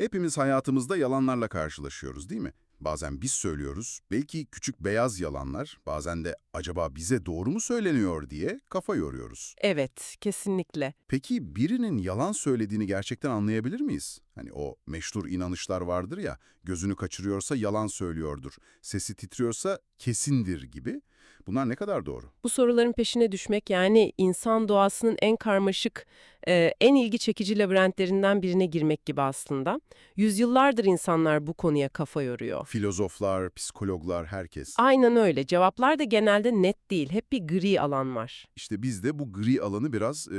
Hepimiz hayatımızda yalanlarla karşılaşıyoruz değil mi? Bazen biz söylüyoruz, belki küçük beyaz yalanlar, bazen de acaba bize doğru mu söyleniyor diye kafa yoruyoruz. Evet, kesinlikle. Peki birinin yalan söylediğini gerçekten anlayabilir miyiz? Hani o meşhur inanışlar vardır ya, gözünü kaçırıyorsa yalan söylüyordur, sesi titriyorsa kesindir gibi. Bunlar ne kadar doğru? Bu soruların peşine düşmek yani insan doğasının en karmaşık, e, en ilgi çekici labirentlerinden birine girmek gibi aslında. Yüzyıllardır insanlar bu konuya kafa yoruyor. Filozoflar, psikologlar, herkes. Aynen öyle. Cevaplar da genelde net değil. Hep bir gri alan var. İşte biz de bu gri alanı biraz e,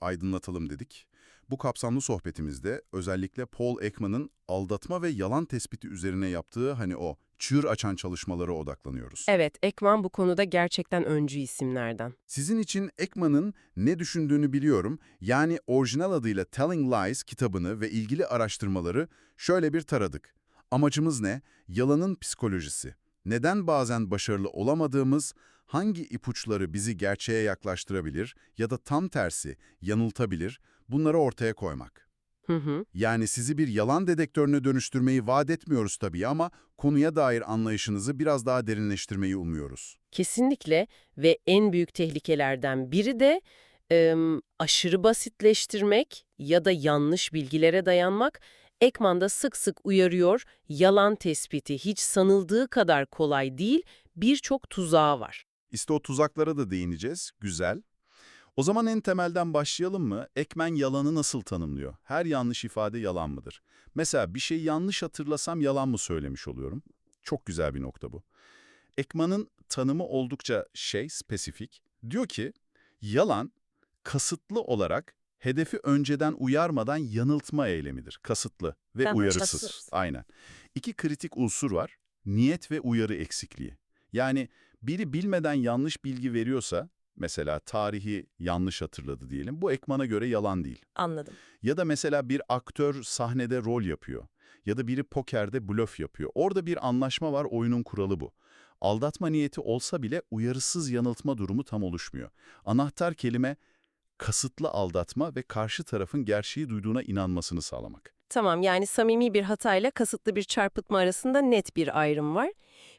aydınlatalım dedik. Bu kapsamlı sohbetimizde özellikle Paul Ekman'ın aldatma ve yalan tespiti üzerine yaptığı hani o çığır açan çalışmalara odaklanıyoruz. Evet, Ekman bu konuda gerçekten öncü isimlerden. Sizin için Ekman'ın ne düşündüğünü biliyorum. Yani orijinal adıyla Telling Lies kitabını ve ilgili araştırmaları şöyle bir taradık. Amacımız ne? Yalanın psikolojisi. Neden bazen başarılı olamadığımız, hangi ipuçları bizi gerçeğe yaklaştırabilir ya da tam tersi yanıltabilir, bunları ortaya koymak. Hı hı. Yani sizi bir yalan dedektörüne dönüştürmeyi vaat etmiyoruz tabii ama konuya dair anlayışınızı biraz daha derinleştirmeyi umuyoruz. Kesinlikle ve en büyük tehlikelerden biri de em, aşırı basitleştirmek ya da yanlış bilgilere dayanmak. Ekman da sık sık uyarıyor, yalan tespiti hiç sanıldığı kadar kolay değil, birçok tuzağı var. İşte o tuzaklara da değineceğiz. Güzel. O zaman en temelden başlayalım mı? Ekmen yalanı nasıl tanımlıyor? Her yanlış ifade yalan mıdır? Mesela bir şeyi yanlış hatırlasam yalan mı söylemiş oluyorum? Çok güzel bir nokta bu. Ekman'ın tanımı oldukça şey, spesifik. Diyor ki, yalan kasıtlı olarak hedefi önceden uyarmadan yanıltma eylemidir. Kasıtlı ve Tamam, uyarısız. kasıtsız. Aynen. İki kritik unsur var. Niyet ve uyarı eksikliği. Yani biri bilmeden yanlış bilgi veriyorsa, mesela tarihi yanlış hatırladı diyelim, bu Ekman'a göre yalan değil. Anladım. Ya da mesela bir aktör sahnede rol yapıyor. Ya da biri pokerde blöf yapıyor. Orada bir anlaşma var, oyunun kuralı bu. Aldatma niyeti olsa bile uyarısız yanıltma durumu tam oluşmuyor. Anahtar kelime kasıtlı aldatma ve karşı tarafın gerçeği duyduğuna inanmasını sağlamak. Tamam yani samimi bir hatayla kasıtlı bir çarpıtma arasında net bir ayrım var.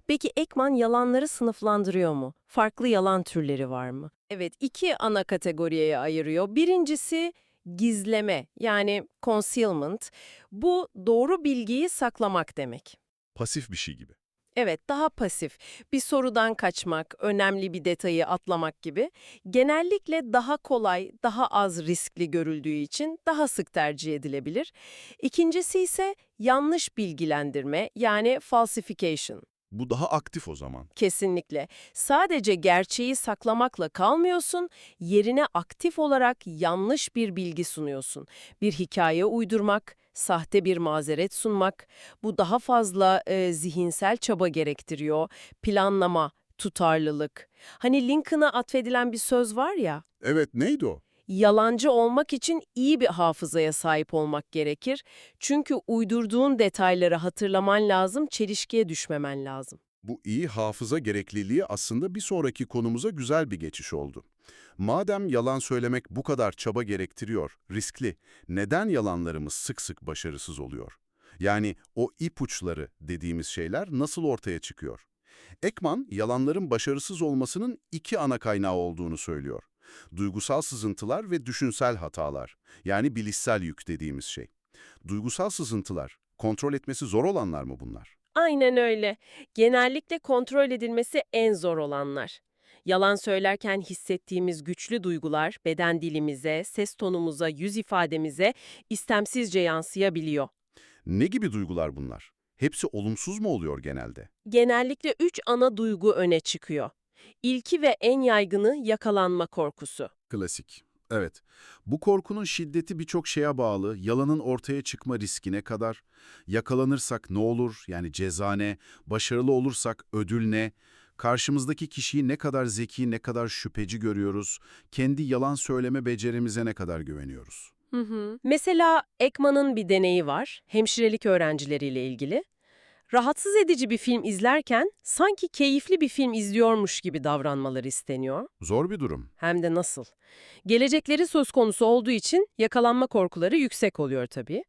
Peki Ekman yalanları sınıflandırıyor mu? Farklı yalan türleri var mı? Evet iki ana kategoriye ayırıyor. Birincisi gizleme yani concealment. Bu doğru bilgiyi saklamak demek. Pasif bir şey gibi. Evet, daha pasif. Bir sorudan kaçmak, önemli bir detayı atlamak gibi. Genellikle daha kolay, daha az riskli görüldüğü için daha sık tercih edilebilir. İkincisi ise yanlış bilgilendirme yani falsification. Bu daha aktif o zaman. Kesinlikle. Sadece gerçeği saklamakla kalmıyorsun, yerine aktif olarak yanlış bir bilgi sunuyorsun. Bir hikaye uydurmak, sahte bir mazeret sunmak, bu daha fazla e, zihinsel çaba gerektiriyor. Planlama, tutarlılık. Hani Lincoln'a atfedilen bir söz var ya, Evet, neydi o? yalancı olmak için iyi bir hafızaya sahip olmak gerekir. Çünkü uydurduğun detayları hatırlaman lazım, çelişkiye düşmemen lazım. Bu iyi hafıza gerekliliği aslında bir sonraki konumuza güzel bir geçiş oldu. Madem yalan söylemek bu kadar çaba gerektiriyor, riskli, neden yalanlarımız sık sık başarısız oluyor? Yani o ipuçları dediğimiz şeyler nasıl ortaya çıkıyor? Ekman, yalanların başarısız olmasının iki ana kaynağı olduğunu söylüyor. Duygusal sızıntılar ve düşünsel hatalar, yani bilişsel yük dediğimiz şey. Duygusal sızıntılar, kontrol etmesi zor olanlar mı bunlar? Aynen öyle. Genellikle kontrol edilmesi en zor olanlar. Yalan söylerken hissettiğimiz güçlü duygular beden dilimize, ses tonumuza, yüz ifademize istemsizce yansıyabiliyor. Ne gibi duygular bunlar? Hepsi olumsuz mu oluyor genelde? Genellikle üç ana duygu öne çıkıyor. İlki ve en yaygını yakalanma korkusu. Klasik. Evet. Bu korkunun şiddeti birçok şeye bağlı. Yalanın ortaya çıkma riskine kadar. Yakalanırsak ne olur? Yani ceza ne? Başarılı olursak ödül ne? Karşımızdaki kişiyi ne kadar zeki, ne kadar şüpheci görüyoruz? Kendi yalan söyleme becerimize ne kadar güveniyoruz? Mesela Ekman'ın bir deneyi var, hemşirelik öğrencileriyle ilgili. Rahatsız edici bir film izlerken sanki keyifli bir film izliyormuş gibi davranmaları isteniyor. Zor bir durum. Hem de nasıl? Gelecekleri söz konusu olduğu için yakalanma korkuları yüksek oluyor tabii.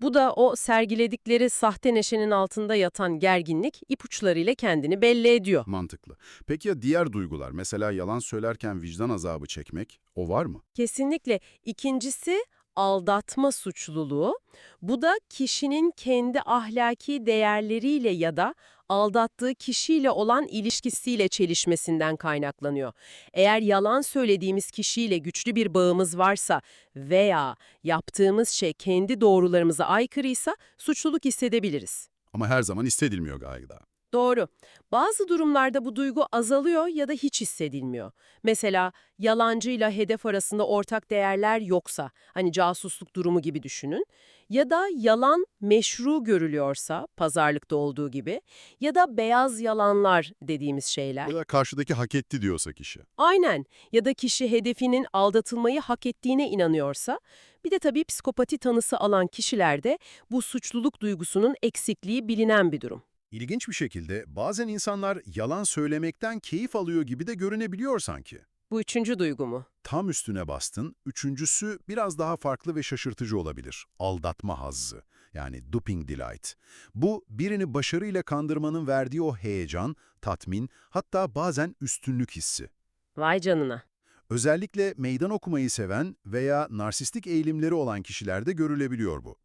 Bu da o sergiledikleri sahte neşenin altında yatan gerginlik ipuçlarıyla kendini belli ediyor. Mantıklı. Peki ya diğer duygular? Mesela yalan söylerken vicdan azabı çekmek, o var mı? Kesinlikle. İkincisi aldatma suçluluğu. Bu da kişinin kendi ahlaki değerleriyle ya da aldattığı kişiyle olan ilişkisiyle çelişmesinden kaynaklanıyor. Eğer yalan söylediğimiz kişiyle güçlü bir bağımız varsa veya yaptığımız şey kendi doğrularımıza aykırıysa suçluluk hissedebiliriz. Ama her zaman hissedilmiyor galiba. Doğru. Bazı durumlarda bu duygu azalıyor ya da hiç hissedilmiyor. Mesela yalancıyla hedef arasında ortak değerler yoksa, hani casusluk durumu gibi düşünün. Ya da yalan meşru görülüyorsa, pazarlıkta olduğu gibi. Ya da beyaz yalanlar dediğimiz şeyler. Ya da karşıdaki hak etti diyorsa kişi. Aynen. Ya da kişi hedefinin aldatılmayı hak ettiğine inanıyorsa. Bir de tabii psikopati tanısı alan kişilerde bu suçluluk duygusunun eksikliği bilinen bir durum. İlginç bir şekilde bazen insanlar yalan söylemekten keyif alıyor gibi de görünebiliyor sanki. Bu üçüncü duygu mu? Tam üstüne bastın, üçüncüsü biraz daha farklı ve şaşırtıcı olabilir. Aldatma hazzı, yani duping delight. Bu, birini başarıyla kandırmanın verdiği o heyecan, tatmin, hatta bazen üstünlük hissi. Vay canına. Özellikle meydan okumayı seven veya narsistik eğilimleri olan kişilerde görülebiliyor bu.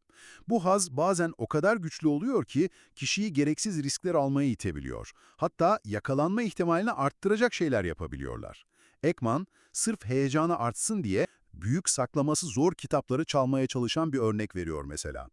Bu haz bazen o kadar güçlü oluyor ki kişiyi gereksiz riskler almaya itebiliyor. Hatta yakalanma ihtimalini arttıracak şeyler yapabiliyorlar. Ekman, sırf heyecanı artsın diye büyük saklaması zor kitapları çalmaya çalışan bir örnek veriyor mesela.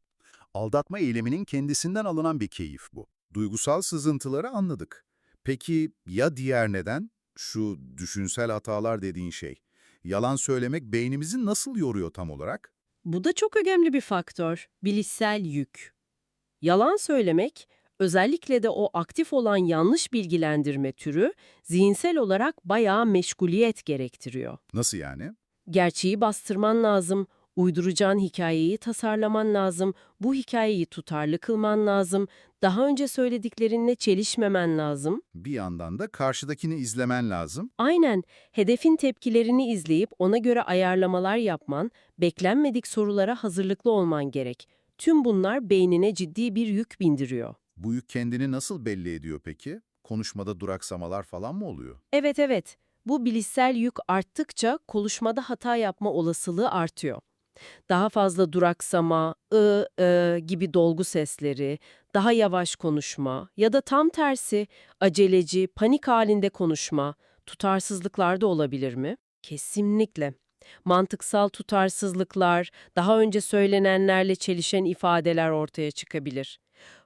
Aldatma eyleminin kendisinden alınan bir keyif bu. Duygusal sızıntıları anladık. Peki ya diğer neden? Şu düşünsel hatalar dediğin şey. Yalan söylemek beynimizi nasıl yoruyor tam olarak? Bu da çok önemli bir faktör. Bilişsel yük. Yalan söylemek, özellikle de o aktif olan yanlış bilgilendirme türü, zihinsel olarak bayağı meşguliyet gerektiriyor. Nasıl yani? Gerçeği bastırman lazım, uyduracağın hikayeyi tasarlaman lazım, bu hikayeyi tutarlı kılman lazım, daha önce söylediklerinle çelişmemen lazım. Bir yandan da karşıdakini izlemen lazım. Aynen, hedefin tepkilerini izleyip ona göre ayarlamalar yapman, beklenmedik sorulara hazırlıklı olman gerek. Tüm bunlar beynine ciddi bir yük bindiriyor. Bu yük kendini nasıl belli ediyor peki? Konuşmada duraksamalar falan mı oluyor? Evet evet, bu bilişsel yük arttıkça konuşmada hata yapma olasılığı artıyor. Daha fazla duraksama, ı, ı gibi dolgu sesleri, daha yavaş konuşma ya da tam tersi aceleci, panik halinde konuşma, tutarsızlıklar da olabilir mi? Kesinlikle. Mantıksal tutarsızlıklar, daha önce söylenenlerle çelişen ifadeler ortaya çıkabilir.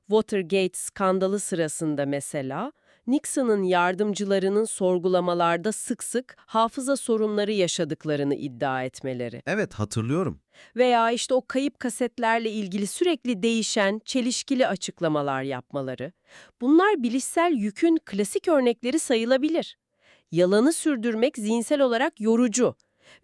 Watergate skandalı sırasında mesela, Nixon'ın yardımcılarının sorgulamalarda sık sık hafıza sorunları yaşadıklarını iddia etmeleri. Evet hatırlıyorum. Veya işte o kayıp kasetlerle ilgili sürekli değişen, çelişkili açıklamalar yapmaları. Bunlar bilişsel yükün klasik örnekleri sayılabilir. Yalanı sürdürmek zihinsel olarak yorucu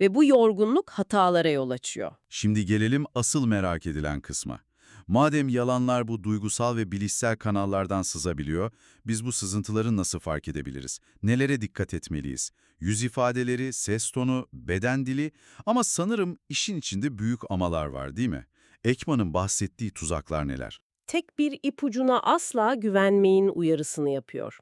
ve bu yorgunluk hatalara yol açıyor. Şimdi gelelim asıl merak edilen kısma. Madem yalanlar bu duygusal ve bilişsel kanallardan sızabiliyor, biz bu sızıntıları nasıl fark edebiliriz? Nelere dikkat etmeliyiz? Yüz ifadeleri, ses tonu, beden dili ama sanırım işin içinde büyük amalar var değil mi? Ekman'ın bahsettiği tuzaklar neler? Tek bir ipucuna asla güvenmeyin uyarısını yapıyor.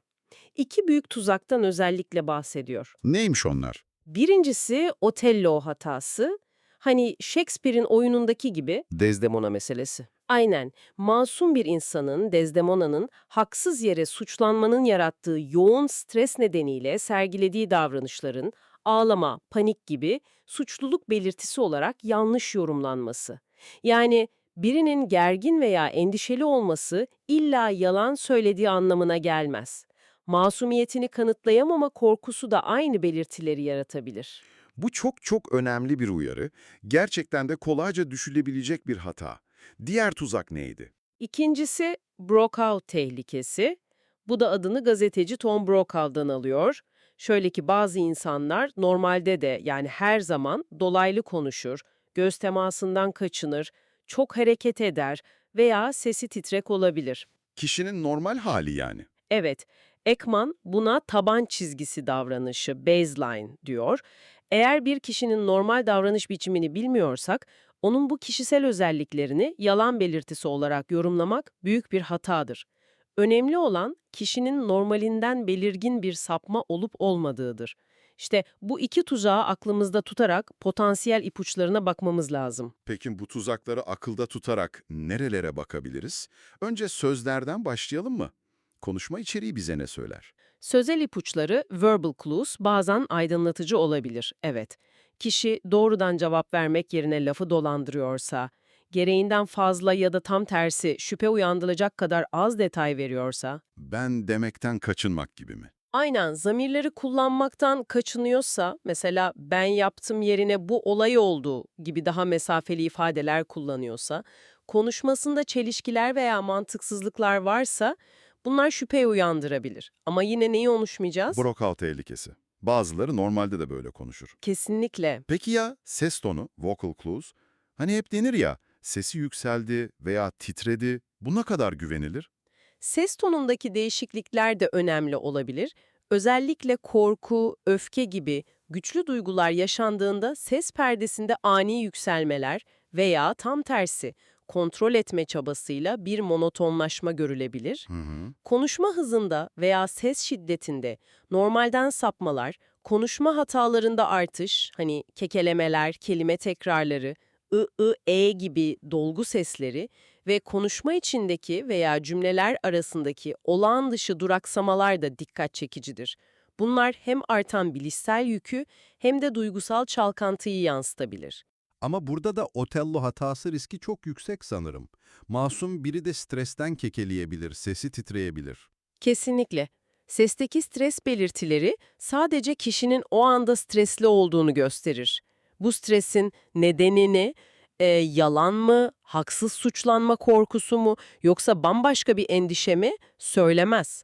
İki büyük tuzaktan özellikle bahsediyor. Neymiş onlar? Birincisi Otello hatası. Hani Shakespeare'in oyunundaki gibi Desdemona meselesi. Aynen, masum bir insanın, Desdemona'nın haksız yere suçlanmanın yarattığı yoğun stres nedeniyle sergilediği davranışların ağlama, panik gibi suçluluk belirtisi olarak yanlış yorumlanması. Yani birinin gergin veya endişeli olması illa yalan söylediği anlamına gelmez. Masumiyetini kanıtlayamama korkusu da aynı belirtileri yaratabilir. Bu çok çok önemli bir uyarı. Gerçekten de kolayca düşülebilecek bir hata. Diğer tuzak neydi? İkincisi Brokaw tehlikesi. Bu da adını gazeteci Tom Brokaw'dan alıyor. Şöyle ki bazı insanlar normalde de yani her zaman dolaylı konuşur, göz temasından kaçınır, çok hareket eder veya sesi titrek olabilir. Kişinin normal hali yani. Evet, Ekman buna taban çizgisi davranışı, baseline diyor. Eğer bir kişinin normal davranış biçimini bilmiyorsak, onun bu kişisel özelliklerini yalan belirtisi olarak yorumlamak büyük bir hatadır. Önemli olan kişinin normalinden belirgin bir sapma olup olmadığıdır. İşte bu iki tuzağı aklımızda tutarak potansiyel ipuçlarına bakmamız lazım. Peki bu tuzakları akılda tutarak nerelere bakabiliriz? Önce sözlerden başlayalım mı? Konuşma içeriği bize ne söyler? Sözel ipuçları, verbal clues, bazen aydınlatıcı olabilir, evet. Kişi doğrudan cevap vermek yerine lafı dolandırıyorsa, gereğinden fazla ya da tam tersi şüphe uyandıracak kadar az detay veriyorsa, Ben demekten kaçınmak gibi mi? aynen zamirleri kullanmaktan kaçınıyorsa, mesela ben yaptım yerine bu olay oldu gibi daha mesafeli ifadeler kullanıyorsa, konuşmasında çelişkiler veya mantıksızlıklar varsa, bunlar şüphe uyandırabilir. Ama yine neyi unutmayacağız? Brokav tehlikesi. Bazıları normalde de böyle konuşur. Kesinlikle. Peki ya ses tonu, vocal clues? Hani hep denir ya, sesi yükseldi veya titredi, bu ne kadar güvenilir? Ses tonundaki değişiklikler de önemli olabilir. Özellikle korku, öfke gibi güçlü duygular yaşandığında ses perdesinde ani yükselmeler veya tam tersi kontrol etme çabasıyla bir monotonlaşma görülebilir. Hı hı. Konuşma hızında veya ses şiddetinde normalden sapmalar, konuşma hatalarında artış, hani kekelemeler, kelime tekrarları, ı, ı, e gibi dolgu sesleri ve konuşma içindeki veya cümleler arasındaki olağan dışı duraksamalar da dikkat çekicidir. Bunlar hem artan bilişsel yükü hem de duygusal çalkantıyı yansıtabilir. Ama burada da Otello hatası riski çok yüksek sanırım. Masum biri de stresten kekeleyebilir, sesi titreyebilir. Kesinlikle. Sesteki stres belirtileri sadece kişinin o anda stresli olduğunu gösterir. Bu stresin nedenini, e, yalan mı, haksız suçlanma korkusu mu yoksa bambaşka bir endişe mi söylemez.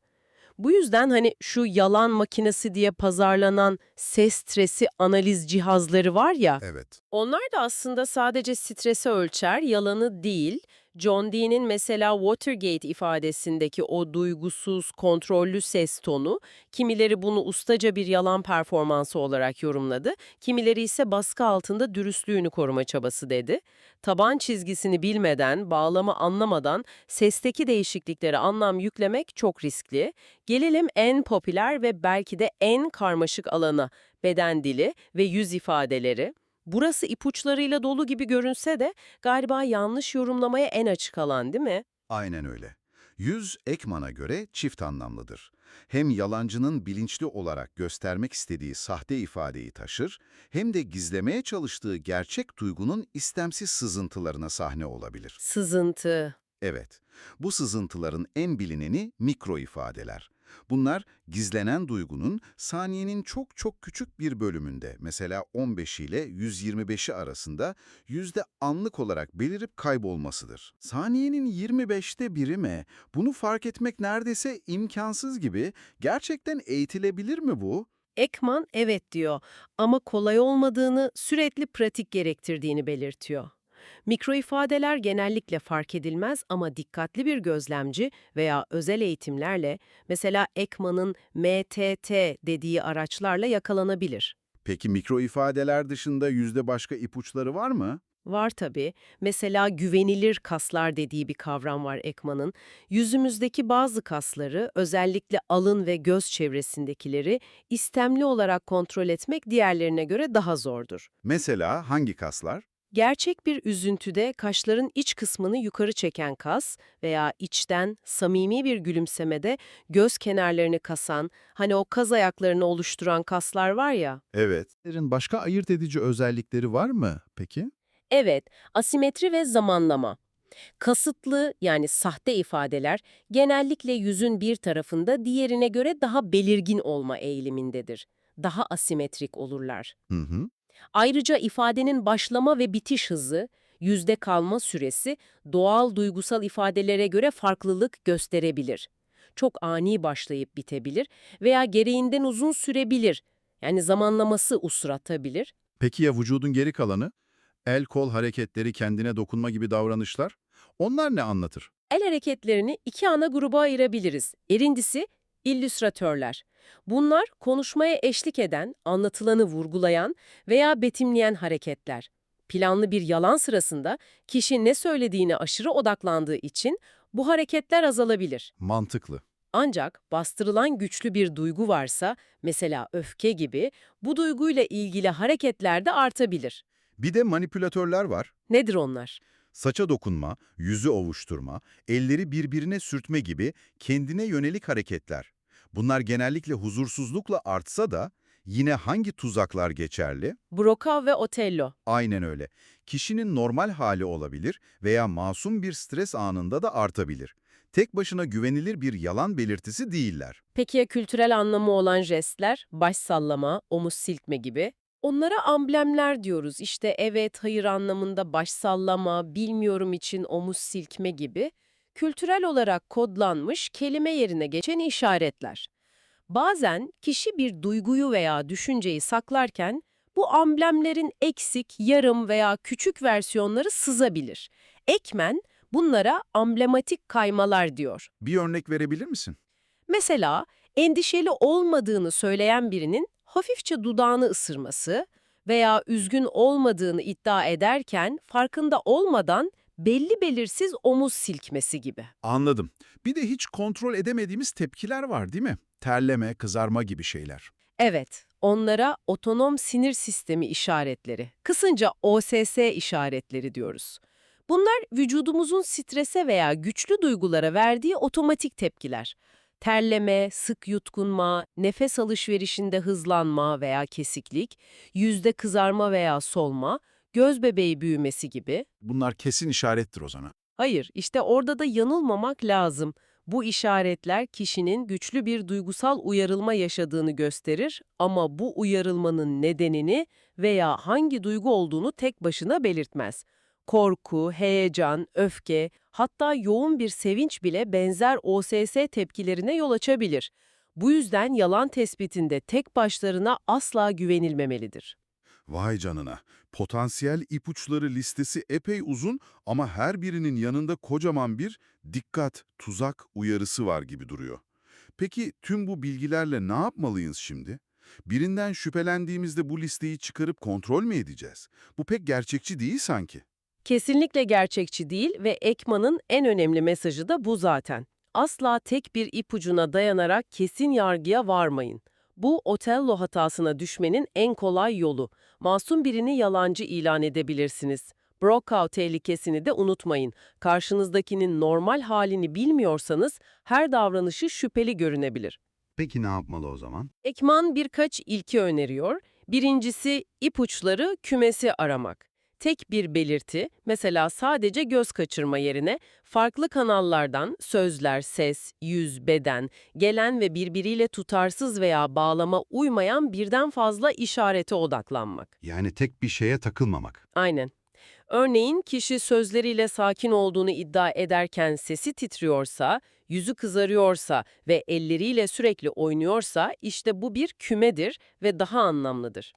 Bu yüzden hani şu yalan makinesi diye pazarlanan ses stresi analiz cihazları var ya, Evet. Onlar da aslında sadece stresi ölçer, yalanı değil. John Dee'nin mesela Watergate ifadesindeki o duygusuz, kontrollü ses tonu, kimileri bunu ustaca bir yalan performansı olarak yorumladı, kimileri ise baskı altında dürüstlüğünü koruma çabası dedi. Taban çizgisini bilmeden, bağlamı anlamadan sesteki değişikliklere anlam yüklemek çok riskli. Gelelim en popüler ve belki de en karmaşık alana, beden dili ve yüz ifadeleri. Burası ipuçlarıyla dolu gibi görünse de galiba yanlış yorumlamaya en açık alan değil mi? Aynen öyle. Yüz Ekman'a göre çift anlamlıdır. Hem yalancının bilinçli olarak göstermek istediği sahte ifadeyi taşır, hem de gizlemeye çalıştığı gerçek duygunun istemsiz sızıntılarına sahne olabilir. Sızıntı. Evet, bu sızıntıların en bilineni mikro ifadeler. Bunlar gizlenen duygunun saniyenin çok çok küçük bir bölümünde, mesela 15 ile 125'i arasında yüzde anlık olarak belirip kaybolmasıdır. Saniyenin 25'te biri mi? Bunu fark etmek neredeyse imkansız gibi. Gerçekten eğitilebilir mi bu? Ekman evet diyor ama kolay olmadığını, sürekli pratik gerektirdiğini belirtiyor. Mikro ifadeler genellikle fark edilmez ama dikkatli bir gözlemci veya özel eğitimlerle, mesela Ekman'ın MTT dediği araçlarla yakalanabilir. Peki mikro ifadeler dışında yüzde başka ipuçları var mı? Var tabii. Mesela güvenilir kaslar dediği bir kavram var Ekman'ın. Yüzümüzdeki bazı kasları, özellikle alın ve göz çevresindekileri istemli olarak kontrol etmek diğerlerine göre daha zordur. Mesela hangi kaslar? Gerçek bir üzüntüde kaşların iç kısmını yukarı çeken kas veya içten, samimi bir gülümsemede göz kenarlarını kasan, hani o kaz ayaklarını oluşturan kaslar var ya. Evet. Başka ayırt edici özellikleri var mı peki? Evet, asimetri ve zamanlama. Kasıtlı yani sahte ifadeler genellikle yüzün bir tarafında diğerine göre daha belirgin olma eğilimindedir. Daha asimetrik olurlar. Hı hı. Ayrıca ifadenin başlama ve bitiş hızı, yüzde kalma süresi doğal duygusal ifadelere göre farklılık gösterebilir. Çok ani başlayıp bitebilir veya gereğinden uzun sürebilir. Yani zamanlaması usratabilir. Peki ya vücudun geri kalanı? El kol hareketleri, kendine dokunma gibi davranışlar? Onlar ne anlatır? El hareketlerini iki ana gruba ayırabiliriz. Birincisi illüstratörler. Bunlar konuşmaya eşlik eden, anlatılanı vurgulayan veya betimleyen hareketler. Planlı bir yalan sırasında kişi ne söylediğine aşırı odaklandığı için bu hareketler azalabilir. Mantıklı. Ancak bastırılan güçlü bir duygu varsa, mesela öfke gibi, bu duyguyla ilgili hareketler de artabilir. Bir de manipülatörler var. Nedir onlar? Saça dokunma, yüzü ovuşturma, elleri birbirine sürtme gibi kendine yönelik hareketler. Bunlar genellikle huzursuzlukla artsa da yine hangi tuzaklar geçerli? Brokaw ve Otello. Aynen öyle. Kişinin normal hali olabilir veya masum bir stres anında da artabilir. Tek başına güvenilir bir yalan belirtisi değiller. Peki ya kültürel anlamı olan jestler, baş sallama, omuz silkme gibi? Onlara amblemler diyoruz. İşte evet, hayır anlamında baş sallama, bilmiyorum için omuz silkme gibi. Kültürel olarak kodlanmış, kelime yerine geçen işaretler. Bazen kişi bir duyguyu veya düşünceyi saklarken bu amblemlerin eksik, yarım veya küçük versiyonları sızabilir. Ekmen bunlara amblematik kaymalar diyor. Bir örnek verebilir misin? Mesela endişeli olmadığını söyleyen birinin hafifçe dudağını ısırması veya üzgün olmadığını iddia ederken farkında olmadan belli belirsiz omuz silkmesi gibi. Anladım. Bir de hiç kontrol edemediğimiz tepkiler var değil mi? Terleme, kızarma gibi şeyler. Evet, onlara otonom sinir sistemi işaretleri, kısınca OSS işaretleri diyoruz. Bunlar vücudumuzun strese veya güçlü duygulara verdiği otomatik tepkiler. Terleme, sık yutkunma, nefes alışverişinde hızlanma veya kesiklik, yüzde kızarma veya solma, göz bebeği büyümesi gibi. Bunlar kesin işarettir o zaman. Hayır, işte orada da yanılmamak lazım. Bu işaretler kişinin güçlü bir duygusal uyarılma yaşadığını gösterir ama bu uyarılmanın nedenini veya hangi duygu olduğunu tek başına belirtmez. Korku, heyecan, öfke, hatta yoğun bir sevinç bile benzer OSS tepkilerine yol açabilir. Bu yüzden yalan tespitinde tek başlarına asla güvenilmemelidir. Vay canına. Potansiyel ipuçları listesi epey uzun ama her birinin yanında kocaman bir dikkat, tuzak uyarısı var gibi duruyor. Peki tüm bu bilgilerle ne yapmalıyız şimdi? Birinden şüphelendiğimizde bu listeyi çıkarıp kontrol mü edeceğiz? Bu pek gerçekçi değil sanki. Kesinlikle gerçekçi değil ve Ekman'ın en önemli mesajı da bu zaten. Asla tek bir ipucuna dayanarak kesin yargıya varmayın. Bu Otello hatasına düşmenin en kolay yolu. Masum birini yalancı ilan edebilirsiniz. Brokaw tehlikesini de unutmayın. Karşınızdakinin normal halini bilmiyorsanız her davranışı şüpheli görünebilir. Peki ne yapmalı o zaman? Ekman birkaç ilke öneriyor. Birincisi ipuçları kümesi aramak. Tek bir belirti, mesela sadece göz kaçırma yerine farklı kanallardan sözler, ses, yüz, beden, gelen ve birbiriyle tutarsız veya bağlama uymayan birden fazla işarete odaklanmak. Yani tek bir şeye takılmamak. Aynen. Örneğin kişi sözleriyle sakin olduğunu iddia ederken sesi titriyorsa, yüzü kızarıyorsa ve elleriyle sürekli oynuyorsa işte bu bir kümedir ve daha anlamlıdır.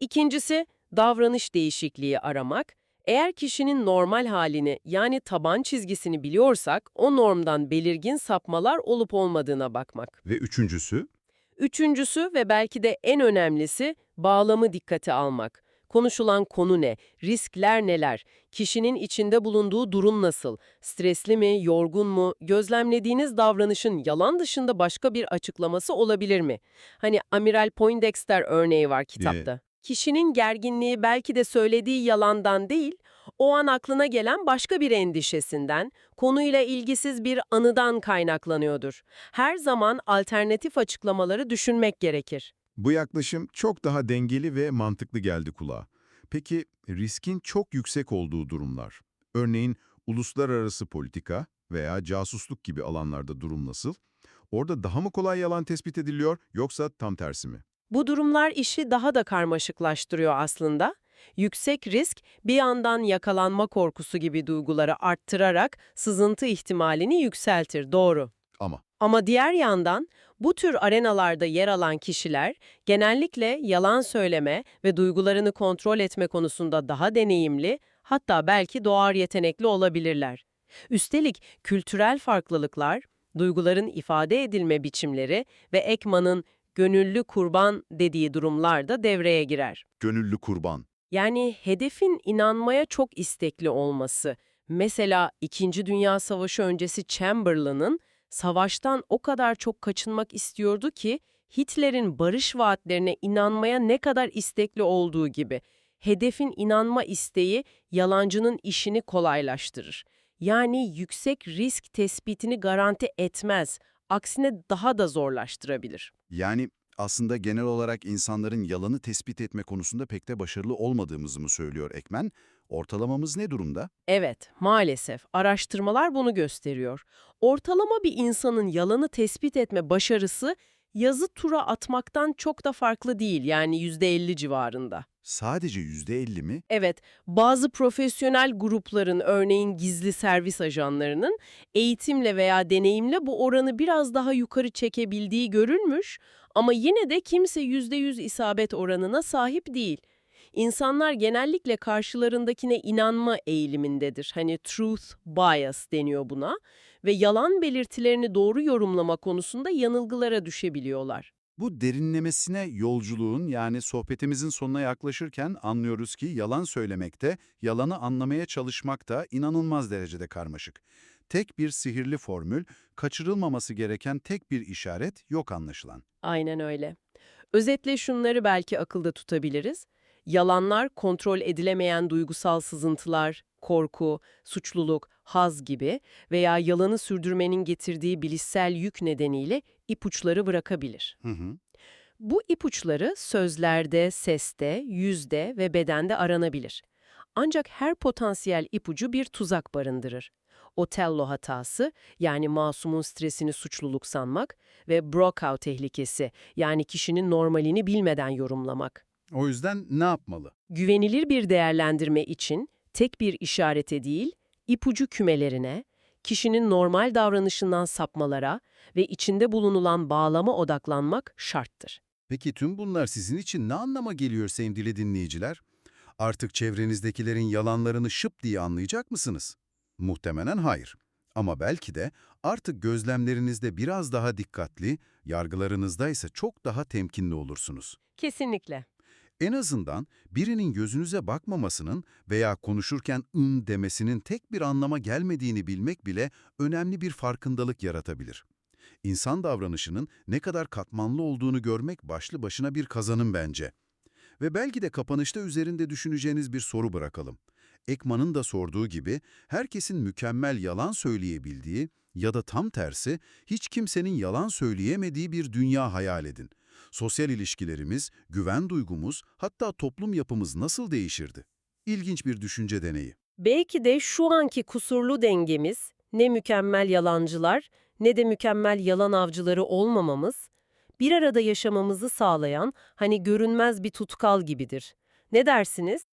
İkincisi, davranış değişikliği aramak. Eğer kişinin normal halini yani taban çizgisini biliyorsak o normdan belirgin sapmalar olup olmadığına bakmak. Ve üçüncüsü? Üçüncüsü ve belki de en önemlisi bağlamı dikkate almak. Konuşulan konu ne? Riskler neler? Kişinin içinde bulunduğu durum nasıl? Stresli mi, yorgun mu? Gözlemlediğiniz davranışın yalan dışında başka bir açıklaması olabilir mi? Hani Amiral Poindexter örneği var kitapta. Kişinin gerginliği belki de söylediği yalandan değil, o an aklına gelen başka bir endişesinden, konuyla ilgisiz bir anıdan kaynaklanıyordur. Her zaman alternatif açıklamaları düşünmek gerekir. Bu yaklaşım çok daha dengeli ve mantıklı geldi kulağa. Peki riskin çok yüksek olduğu durumlar, örneğin uluslararası politika veya casusluk gibi alanlarda durum nasıl? Orada daha mı kolay yalan tespit ediliyor yoksa tam tersi mi? Bu durumlar işi daha da karmaşıklaştırıyor aslında. Yüksek risk bir yandan yakalanma korkusu gibi duyguları arttırarak sızıntı ihtimalini yükseltir, doğru. Ama Ama diğer yandan bu tür arenalarda yer alan kişiler genellikle yalan söyleme ve duygularını kontrol etme konusunda daha deneyimli, hatta belki doğar yetenekli olabilirler. Üstelik kültürel farklılıklar, duyguların ifade edilme biçimleri ve Ekman'ın gönüllü kurban dediği durumlar da devreye girer. Gönüllü kurban. Yani hedefin inanmaya çok istekli olması. Mesela İkinci Dünya Savaşı öncesi Chamberlain'ın savaştan o kadar çok kaçınmak istiyordu ki Hitler'in barış vaatlerine inanmaya ne kadar istekli olduğu gibi. Hedefin inanma isteği yalancının işini kolaylaştırır. Yani yüksek risk tespitini garanti etmez, aksine daha da zorlaştırabilir. Yani aslında genel olarak insanların yalanı tespit etme konusunda pek de başarılı olmadığımızı mı söylüyor Ekmen? Ortalamamız ne durumda? Evet, maalesef araştırmalar bunu gösteriyor. Ortalama bir insanın yalanı tespit etme başarısı yazı tura atmaktan çok da farklı değil yani %50 civarında. Sadece %50 mi? Evet, bazı profesyonel grupların örneğin gizli servis ajanlarının eğitimle veya deneyimle bu oranı biraz daha yukarı çekebildiği görülmüş ama yine de kimse %100 isabet oranına sahip değil. İnsanlar genellikle karşılarındakine inanma eğilimindedir. Hani truth bias deniyor buna ve yalan belirtilerini doğru yorumlama konusunda yanılgılara düşebiliyorlar. Bu derinlemesine yolculuğun yani sohbetimizin sonuna yaklaşırken anlıyoruz ki yalan söylemekte, yalanı anlamaya çalışmakta inanılmaz derecede karmaşık. Tek bir sihirli formül, kaçırılmaması gereken tek bir işaret yok anlaşılan. Aynen öyle. Özetle şunları belki akılda tutabiliriz. Yalanlar kontrol edilemeyen duygusal sızıntılar, korku, suçluluk, haz gibi veya yalanı sürdürmenin getirdiği bilişsel yük nedeniyle ipuçları bırakabilir. Hı hı. Bu ipuçları sözlerde, seste, yüzde ve bedende aranabilir. Ancak her potansiyel ipucu bir tuzak barındırır. Otello hatası, yani masumun stresini suçluluk sanmak ve Brokaw tehlikesi, yani kişinin normalini bilmeden yorumlamak. O yüzden ne yapmalı? Güvenilir bir değerlendirme için tek bir işarete değil, ipucu kümelerine, kişinin normal davranışından sapmalara ve içinde bulunulan bağlama odaklanmak şarttır. Peki tüm bunlar sizin için ne anlama geliyor sevgili dinleyiciler? Artık çevrenizdekilerin yalanlarını şıp diye anlayacak mısınız? Muhtemelen hayır. Ama belki de artık gözlemlerinizde biraz daha dikkatli, yargılarınızda ise çok daha temkinli olursunuz. Kesinlikle. En azından birinin gözünüze bakmamasının veya konuşurken ın demesinin tek bir anlama gelmediğini bilmek bile önemli bir farkındalık yaratabilir. İnsan davranışının ne kadar katmanlı olduğunu görmek başlı başına bir kazanım bence. Ve belki de kapanışta üzerinde düşüneceğiniz bir soru bırakalım. Ekman'ın da sorduğu gibi herkesin mükemmel yalan söyleyebildiği ya da tam tersi hiç kimsenin yalan söyleyemediği bir dünya hayal edin. Sosyal ilişkilerimiz, güven duygumuz, hatta toplum yapımız nasıl değişirdi? İlginç bir düşünce deneyi. Belki de şu anki kusurlu dengemiz, ne mükemmel yalancılar ne de mükemmel yalan avcıları olmamamız, bir arada yaşamamızı sağlayan hani görünmez bir tutkal gibidir. Ne dersiniz?